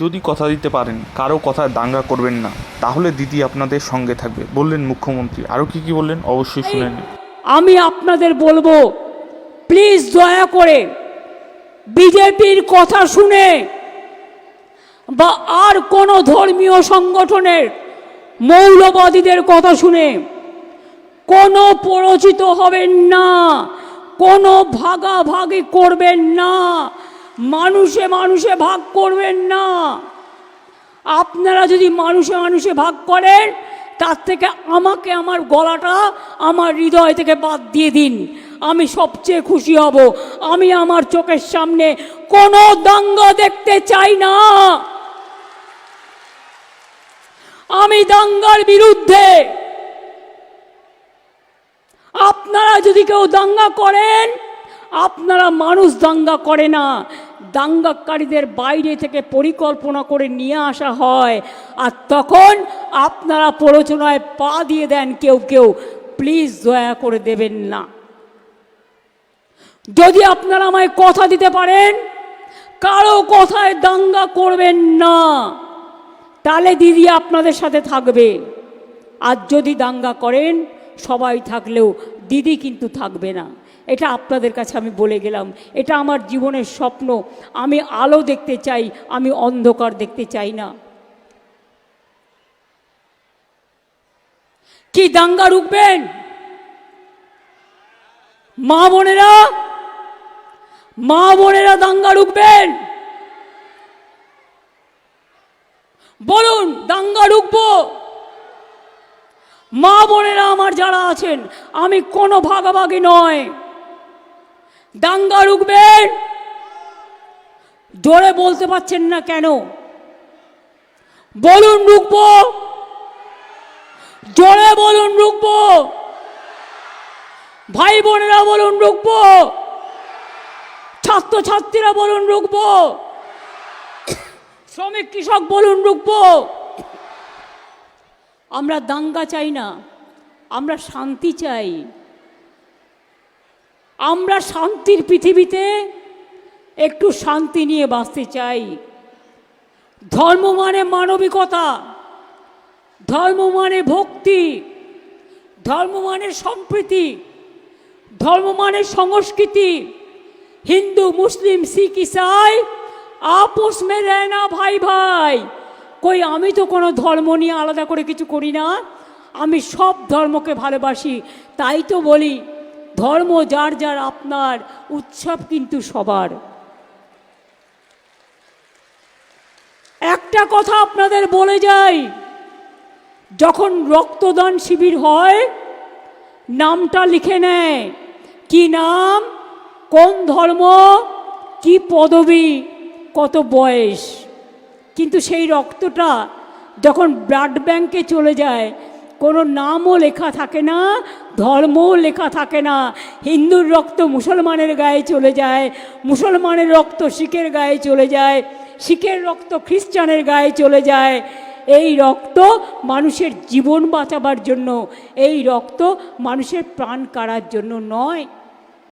যদি কথা দিতে পারেন কারও কথায় দাঙ্গা করবেন না। তাহলে দিদি আপনাদের সঙ্গে থাকবে। বললেন মুখ্যমন্ত্রী। আরও কি কি বললেন? অবশ্যই শুনে নিন। আমি আপনাদের বলব প্লিজ দয়া করে বিজেপির কথা শুনে বা আর কোনো ধর্মীয় সংগঠনের মৌলবাদীদের কথা শুনে কোনো পরিচিত হবেন না কোনো ভাগাভাগি করবেন না মানুষে মানুষে ভাগ করবেন না। আপনারা যদি মানুষে মানুষে ভাগ করেন, তার থেকে আমাকে আমার গলাটা আমার হৃদয় থেকে বাদ দিয়ে দিন। আমি সবচেয়ে খুশি হব। আমি আমার চোখের সামনে কোনো দাঙ্গা দেখতে চাই না। আমি দাঙ্গার বিরুদ্ধে। আপনারা যদি কেউ দাঙ্গা করেন, আপনারা মানুষ দাঙ্গা করে না। দাঙ্গাকারীদের বাইরে থেকে পরিকল্পনা করে নিয়ে আসা হয়। আর তখন আপনারা প্ররোচনায় পা দিয়ে দেন কেউ কেউ, প্লিজ দয়া করে দেবেন না। যদি আপনারা আমায় কথা দিতে পারেন, কারও কথায় দাঙ্গা করবেন না। তাহলে দিদি আপনাদের সাথে থাকবে। আর যদি দাঙ্গা করেন, সবাই থাকলেও দিদি কিন্তু থাকবে না। এটা আপনাদের কাছে আমি বলে গেলাম। এটা আমার জীবনের স্বপ্ন। আমি আলো দেখতে চাই, আমি অন্ধকার দেখতে চাই না। কি দাঙ্গা রুখবেন? মা বোনেরা? মা বোনেরা দাঙ্গা রুখবেন? বলুন, দাঙ্গা রুখবো? মা বোনেরা আমার যারা আছেন, আমি কোনো ভাগাভাগি নয়। দাঙ্গা রুখবেন জোরে বলতে পারছেন না কেন? বলুন রুখবো। জোরে বলুন রুখবো। ভাই বোনেরা বলুন রুখবো। ছাত্রছাত্রীরা বলুন রুখবো। শ্রমিক কৃষক বলুন রুখবো। আমরা দাঙ্গা চাই না, আমরা শান্তি চাই। আমরা শান্তির পৃথিবীতে একটু শান্তি নিয়ে বাঁচতে চাই। ধর্ম মানে মানবিকতা, ধর্ম মানে ভক্তি, ধর্ম মানে সম্প্রীতি, ধর্ম মানে সংস্কৃতি। হিন্দু, মুসলিম, শিখ, ইসাই, আপোষ মে না ভাই ভাই। কই, আমি তো কোনো ধর্ম নিয়ে আলাদা করে কিছু করি না। আমি সব ধর্মকে ভালোবাসি, তাই তো বলি। ধর্ম যার যার আপনার উৎসব কিন্তু সবার। একটা কথা আপনাদের বলে যাই, যখন রক্তদান শিবির হয়, নামটা লিখে নেয়, কি নাম, কোন ধর্ম, কি পদবি, কত বয়স। কিন্তু সেই রক্তটা যখন ব্লাড ব্যাংকে চলে যায় কোনো নামও লেখা থাকে না, ধর্মও লেখা থাকে না। হিন্দুর রক্ত মুসলমানের গায়ে চলে যায়, মুসলমানের রক্ত শিখের গায়ে চলে যায়, শিখের রক্ত খ্রিস্টানের গায়ে চলে যায়। এই রক্ত মানুষের জীবন বাঁচাবার জন্য, এই রক্ত মানুষের প্রাণ কাড়ার জন্য নয়।